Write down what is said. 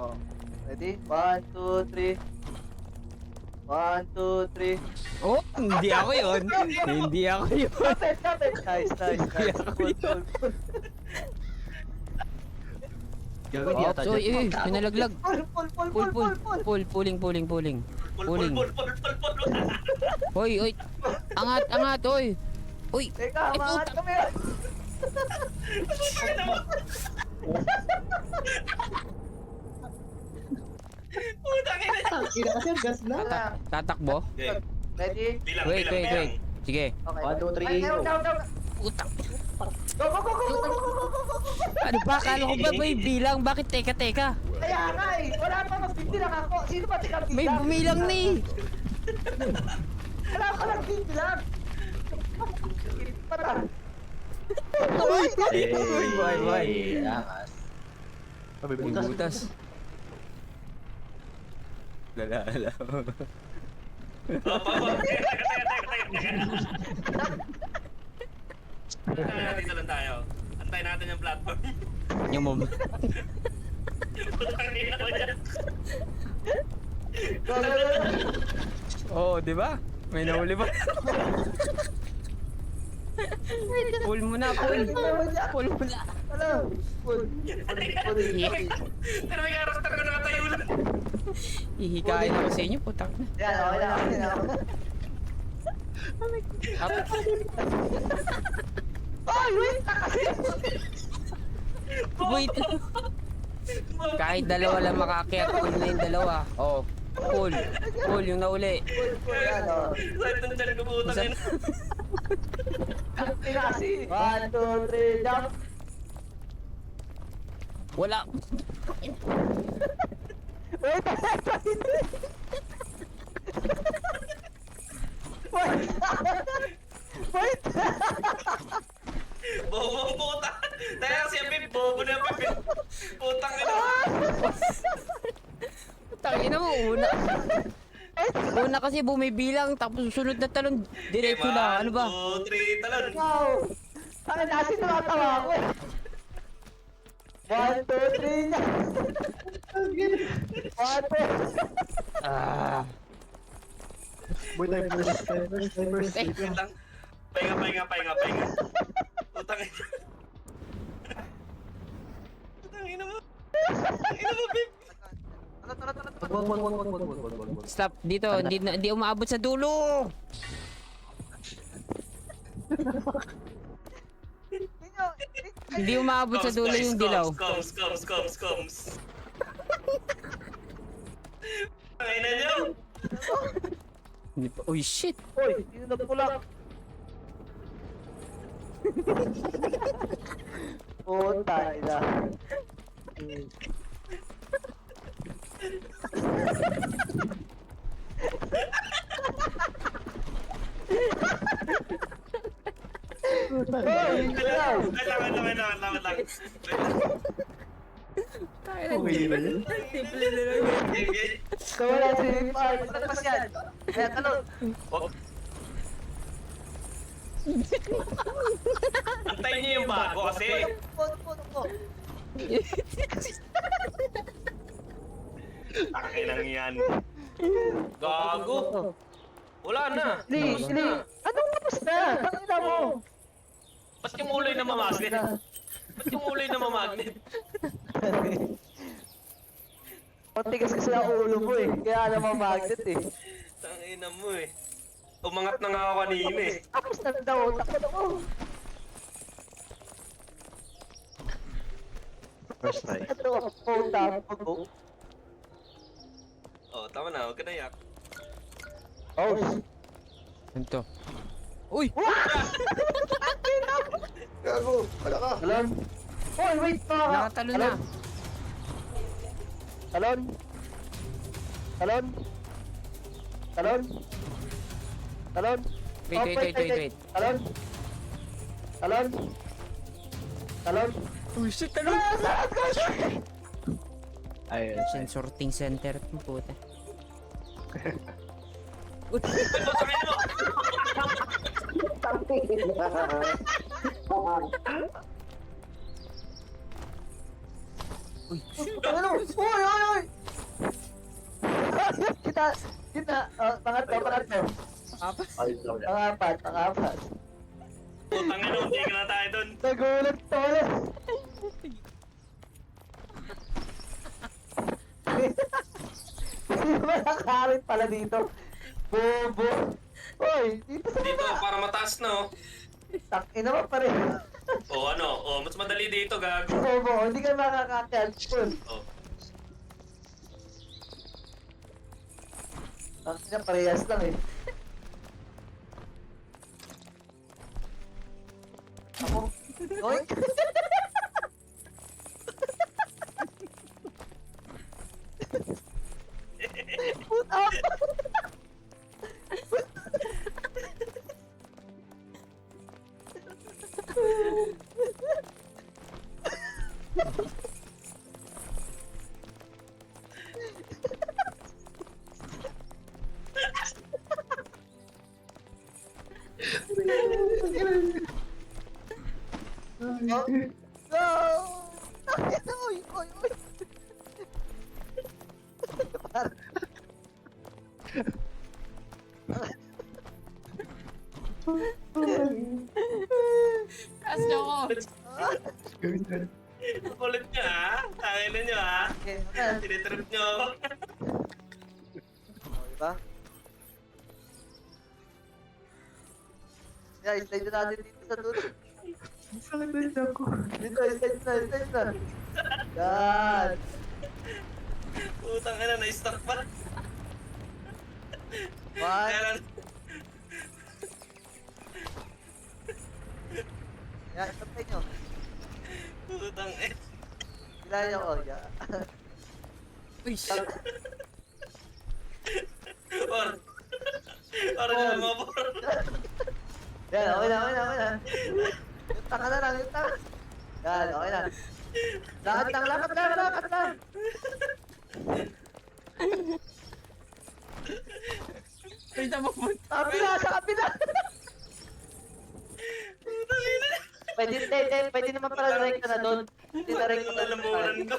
Oh. Ready? One, two, three. One, two, three. Oh, hindi ako yun. hindi ako yun. Nice, nice, nice. Pull, pull, pull. Gago di ata pinalaglag. Pull, pull, pull, Pull, pull, pull, pull, pull. pull, pulling, pulling, pulling. Pul, pul, Pulling. pul, pul, pul, pul, pul. Hoy, hoy. Angat, angat, hoy. Uy, Teka, puta. kami. Putang. Ina kasi gas na. tatak tatakbo. Okay. Ready? Bilang, Wait, bilang, wait, bilang. wait. Sige. Okay. One, two, three, Ay, go. down, down, down. Puta. Go, go, go, go, go, go, go, go, go, go, go. Ano ba? Kala ko ba may bilang? Bakit teka, teka? Kaya nga eh. Wala pa magbibilang ako. Sino ba tika May bumilang ni. Wala pa nagbibilang. Pata. Eh, Bye, bye. angas. May butas. Lala, lala. Oh, oh, oh. Teka, teka, teka, teka, teka. Ah, Dito lang tayo. Antayin natin yung platform. Yung mom. Putang ina mo yan. Go, go, go, go. Oo, di ba? May nahuli ba? pull mo na, pull. Pull mo na. Pull. Pull, pull. Pero may karakter ko nakatayo lang. Hihikain ako sa inyo, putang. Yan, okay na, okay na. Up. Ay, wait na kasi. Wait. Kahit dalawa lang makakit, pull na yung dalawa. Oh, pull. Pull yung nauli. Pull, pull, yan, oh. Sakit ng tiyan ko putang na kasi. One, two, three, jump. Wala. Wait, wait. Wait. Bobong puta. Dahil si Pip, bobo na Pip. Putang ina. Tangina mo, una. Una kasi bumibilang, tapos susunod na talon, diretso na. Ano ba? One, two, three, talon. Wow. Ano na kasi tumatawa ako eh. One, two, three, na. One, two. Ah. Boy, time first, time first, time first. Eh, Putang. Pahinga, pahinga, pahinga, pahinga. Putang ina. Putang ina mo. Ina mo, tara. Wag, wag, wag, wag, wag, wag, wag, wag. Stop dito, hindi, hindi umaabot sa dulo. Hindi umaabot sa dulo yung dilaw. Comes, comes, comes, comes. Niyo. Hindi pa- Uy, shit. Uy, sino nagpulak? Puta, ina. Uy, ikaw! Wait lang, lang, lang, wait lang. Okay, yun. Simple na lang. So, wala si Park. Nagpas yan. Kaya talon. Wag. Antayin niyo yung bago kasi. Put, put, put. Takay lang yan. Gago. Wala na. Li, li. na. Anong tapos na? Tangina mo. Ba't yung uloy na mamagnet? Ba't yung uloy na mamagnet? Matigas kasi ang ulo mo eh. Kaya naman magnet eh. Tangina mo eh. Umangat na nga ako kanina eh. Tapos na daw. Takot ako. First try. Ito ako. Puta. Pag-o. Oh, tama na. Huwag ka na yak. Oh. Ano to? Uy! Gago, wala ka. Talon. Hoy, wait pa. Nakatalo na. Talon. Talon. Talon. Talon. Wait, wait, wait, wait, wait. Talon. Talon. Talon. Uy, shit, ano? Ayun. Sorting center. Ang puta. Ay, mo! Ano? Hoy, hoy, hoy. Gitna, gitna. Oh, pangatlo, pangatlo. Apat. Pangapat, pangapat. Putang ina, hindi ka na tayo dun. Nagulat ulit. Hindi ba nakaharit pala dito? Bobo. Hoy, dito sa Dito, para mataas na oh. Takina mo pa rin. O ano, o mas madali dito, gago. Bobo, hindi ka makakakyat. Full. O, Takina, parehas lang eh. Ako. Hoy. No! Uy, uy, uy. Parang- Taas niyo ako. Gawin ha. Okay, okay. Tinitrip nyo ako. Diba? Yeah, slide na natin dito sa dulo. Sakit na rin ako. Dito, slide na, slide na. Yan. Putang ina, na-stuck pa. One, Kaya yan, sabay nyo. Putang ina. Nyo ko, yan. Uy, shit. Or. Or na mabor. Yan, okay na, okay na, okay na. Taka na lang, taka. Yan, okay na. Lakad lang, lakad lang, lakad lang. Uy, napapunta. Sa kabila, sa kabila. Pwede, pwede, pwede naman pala rank ka na doon. Hindi na rank ka na ko.